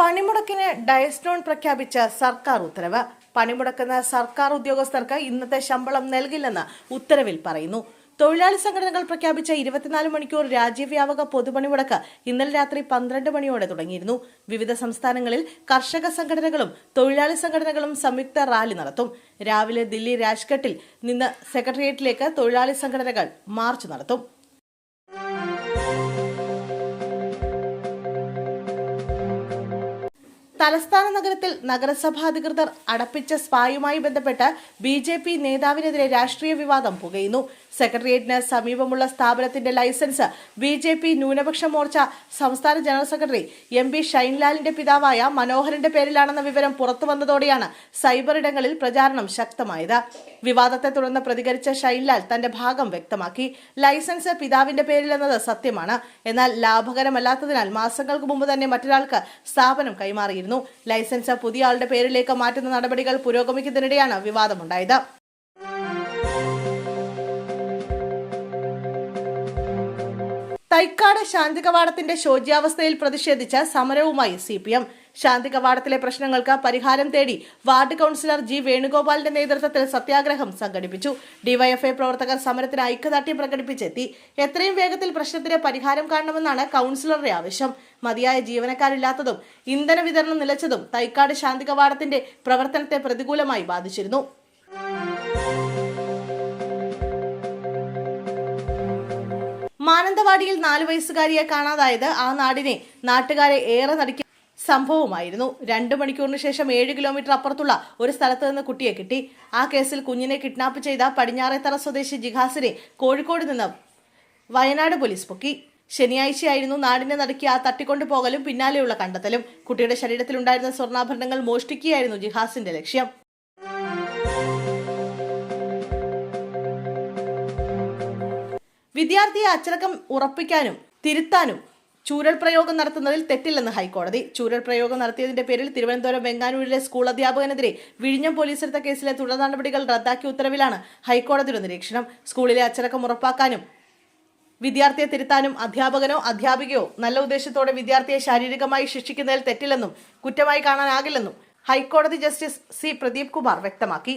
പണിമുടക്കിന് ഡയസ്റ്റോൺ പ്രഖ്യാപിച്ച സർക്കാർ ഉത്തരവ്. പണിമുടക്കുന്ന സർക്കാർ ഉദ്യോഗസ്ഥർക്ക് ഇന്നത്തെ ശമ്പളം നൽകില്ലെന്ന് ഉത്തരവിൽ പറയുന്നു. തൊഴിലാളി സംഘടനകൾ പ്രഖ്യാപിച്ച ഇരുപത്തിനാല് മണിക്കൂർ രാജ്യവ്യാപക പൊതുപണിമുടക്ക് ഇന്നലെ രാത്രി പന്ത്രണ്ട് മണിയോടെ തുടങ്ങിയിരുന്നു. വിവിധ സംസ്ഥാനങ്ങളിൽ കർഷക സംഘടനകളും തൊഴിലാളി സംഘടനകളും സംയുക്ത റാലി നടത്തും. രാവിലെ ദില്ലി രാജ്ഘട്ടിൽ നിന്ന് സെക്രട്ടേറിയറ്റിലേക്ക് തൊഴിലാളി സംഘടനകൾ മാർച്ച് നടത്തും. തലസ്ഥാന നഗരത്തിൽ നഗരസഭാധികൃതർ അടപ്പിച്ച സ്പായുമായി ബന്ധപ്പെട്ട് ബി ജെ പി നേതാവിനെതിരെ രാഷ്ട്രീയ വിവാദം പുകയുന്നു. സെക്രട്ടേറിയറ്റിന് സമീപമുള്ള സ്ഥാപനത്തിന്റെ ലൈസൻസ് ബി ജെ പി ന്യൂനപക്ഷ മോർച്ച സംസ്ഥാന ജനറൽ സെക്രട്ടറി എം പി ഷൈൻലാലിന്റെ പിതാവായ മനോഹരന്റെ പേരിലാണെന്ന വിവരം പുറത്തുവന്നതോടെയാണ് സൈബർ ഇടങ്ങളിൽ പ്രചാരണം ശക്തമായത്. വിവാദത്തെ തുടർന്ന് പ്രതികരിച്ച ഷൈൻലാൽ തന്റെ ഭാഗം വ്യക്തമാക്കി. ലൈസൻസ് പിതാവിന്റെ പേരിലെന്നത് സത്യമാണ്. എന്നാൽ ലാഭകരമല്ലാത്തതിനാൽ മാസങ്ങൾക്ക് മുമ്പ് തന്നെ മറ്റൊരാൾക്ക് സ്ഥാപനം കൈമാറിയിരുന്നു. ലൈസൻസ് പുതിയ ആളുടെ പേരിലേക്ക് മാറ്റുന്ന നടപടികൾ പുരോഗമിക്കുന്നതിനിടെയാണ് വിവാദമുണ്ടായത് തൈക്കാട് ശാന്തി കവാടത്തിന്റെ ശോച്യാവസ്ഥയിൽ പ്രതിഷേധിച്ച സമരവുമായി സി പി എം. ശാന്തി കവാടത്തിലെ പ്രശ്നങ്ങൾക്ക് പരിഹാരം തേടി വാർഡ് കൗൺസിലർ ജി വേണുഗോപാലിന്റെ നേതൃത്വത്തിൽ സത്യാഗ്രഹം സംഘടിപ്പിച്ചു. ഡിവൈഎഫ്ഐ പ്രവർത്തകർ സമരത്തിന് ഐക്യദാർഢ്യം പ്രകടിപ്പിച്ചെത്തി. എത്രയും വേഗത്തിൽ പ്രശ്നത്തിന് പരിഹാരം കാണണമെന്നാണ് കൗൺസിലറുടെ ആവശ്യം. മതിയായ ജീവനക്കാരില്ലാത്തതും ഇന്ധന വിതരണം നിലച്ചതും തൈക്കാട് ശാന്തി കവാടത്തിന്റെ പ്രവർത്തനത്തെ പ്രതികൂലമായി ബാധിച്ചിരുന്നു. മാനന്തവാടിയിൽ നാലു വയസ്സുകാരിയെ കാണാതായത് ആ നാടിനെ നാട്ടുകാരെ ഏറെ നടിക്കുന്ന സംഭവമായിരുന്നു. രണ്ടു മണിക്കൂറിന് ശേഷം ഏഴ് കിലോമീറ്റർ അപ്പുറത്തുള്ള ഒരു സ്ഥലത്ത് നിന്ന് കുട്ടിയെ കിട്ടി. ആ കേസിൽ കുഞ്ഞിനെ കിഡ്നാപ്പ് ചെയ്ത പടിഞ്ഞാറേത്തറ സ്വദേശി ജിഹാസിനെ കോഴിക്കോട് നിന്ന് വയനാട് പോലീസ് പൊക്കി. ശനിയാഴ്ചയായിരുന്നു നാടിനെ നടക്കിയ ആ തട്ടിക്കൊണ്ടു പോകലും പിന്നാലെയുള്ള കണ്ടെത്തലും. കുട്ടിയുടെ ശരീരത്തിലുണ്ടായിരുന്ന സ്വർണാഭരണങ്ങൾ മോഷ്ടിക്കുകയായിരുന്നു ജിഹാസിന്റെ ലക്ഷ്യം. വിദ്യാർത്ഥിയെ അച്ചടക്കം ഉറപ്പിക്കാനും തിരുത്താനും ചൂരൽ പ്രയോഗം നടത്തുന്നതിൽ തെറ്റില്ലെന്ന് ഹൈക്കോടതി. ചൂരൽ പ്രയോഗം നടത്തിയതിന്റെ പേരിൽ തിരുവനന്തപുരം വെങ്ങാനൂരിലെ സ്കൂൾ അധ്യാപകനെതിരെ വിഴിഞ്ഞം പോലീസ് എടുത്ത കേസിലെ തുടർ നടപടികൾ റദ്ദാക്കിയ ഉത്തരവിലാണ് ഹൈക്കോടതിയുടെ നിരീക്ഷണം. സ്കൂളിലെ അച്ചടക്കം ഉറപ്പാക്കാനും വിദ്യാർത്ഥിയെ തിരുത്താനും അധ്യാപകനോ അധ്യാപികയോ നല്ല ഉദ്ദേശത്തോടെ വിദ്യാർത്ഥിയെ ശാരീരികമായി ശിക്ഷിക്കുന്നതിൽ തെറ്റില്ലെന്നും കുറ്റമായി കാണാനാകില്ലെന്നും ഹൈക്കോടതി ജസ്റ്റിസ് സി പ്രദീപ് കുമാർ വ്യക്തമാക്കി.